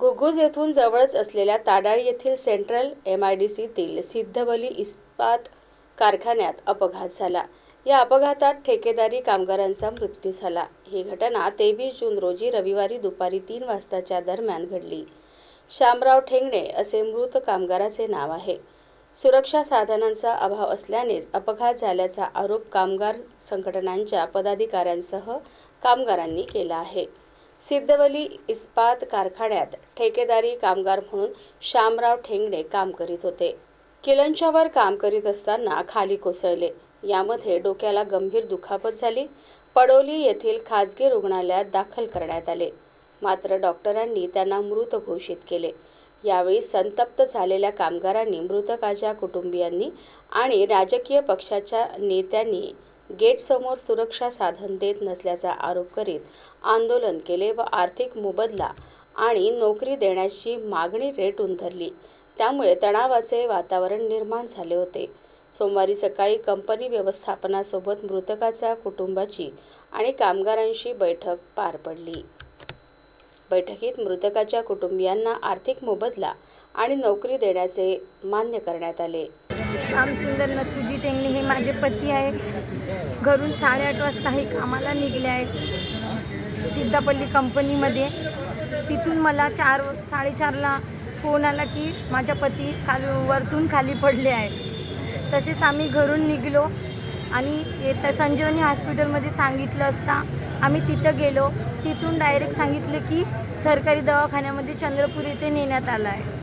घुगुज येथून जवळच असलेल्या ताडाळ येथील सेंट्रल एम आय डी सीतील सिद्धबली इस्पात कारखान्यात अपघात झाला. या अपघातात ठेकेदारी कामगारांचा मृत्यू झाला. ही घटना तेवीस जून रोजी रविवारी दुपारी तीन वाजताच्या दरम्यान घडली. श्यामराव ठेंगणे असे मृत कामगाराचे नाव आहे. सुरक्षा साधनांचा अभाव असल्यानेच अपघात झाल्याचा आरोप कामगार संघटनांच्या पदाधिकाऱ्यांसह कामगारांनी केला आहे. सिद्धवली इस्पात कारखान्यात ठेकेदारी कामगार म्हणून श्यामराव ठेंगणे काम करीत होते. किलंच्यावर काम करीत असताना खाली कोसळले. यामध्ये डोक्याला गंभीर दुखापत झाली. पडोली येथील खाजगी रुग्णालयात दाखल करण्यात आले. मात्र डॉक्टरांनी त्यांना मृत घोषित केले. यावेळी संतप्त झालेल्या कामगारांनी मृतकाच्या कुटुंबियांनी आणि राजकीय पक्षाच्या नेत्यांनी गेटसमोर सुरक्षा साधन देत नसल्याचा आरोप करीत आंदोलन केले व आर्थिक मोबदला आणि नोकरी देण्याची मागणी रेटून धरली. त्यामुळे तणावाचे वातावरण निर्माण झाले होते. सोमवारी सकाळी कंपनी व्यवस्थापनासोबत मृतकाच्या कुटुंबाची आणि कामगारांशी बैठक पार पडली. बैठकीत मृतकाच्या कुटुंबियांना आर्थिक मोबदला आणि नोकरी देण्याचे मान्य करण्यात आले. श्यामसुंदर नथुजी टेंगणे हे माझे पती आहे घरून साडेआठ वाजता हे कामाला निघले आहेत. सिद्धापल्ली कंपनीमध्ये. तिथून मला चार साडेचारला फोन आला की माझ्या पती खाली वरतून खाली पडले आहेत. तसेच आम्ही घरून निघलो आणि येत्या संजीवनी हॉस्पिटलमध्ये सांगितलं असता आम्ही तिथं गेलो. तिथून डायरेक्ट सांगितलं की सरकारी दवाखान्यामध्ये चंद्रपूर येथे नेण्यात आलं आहे.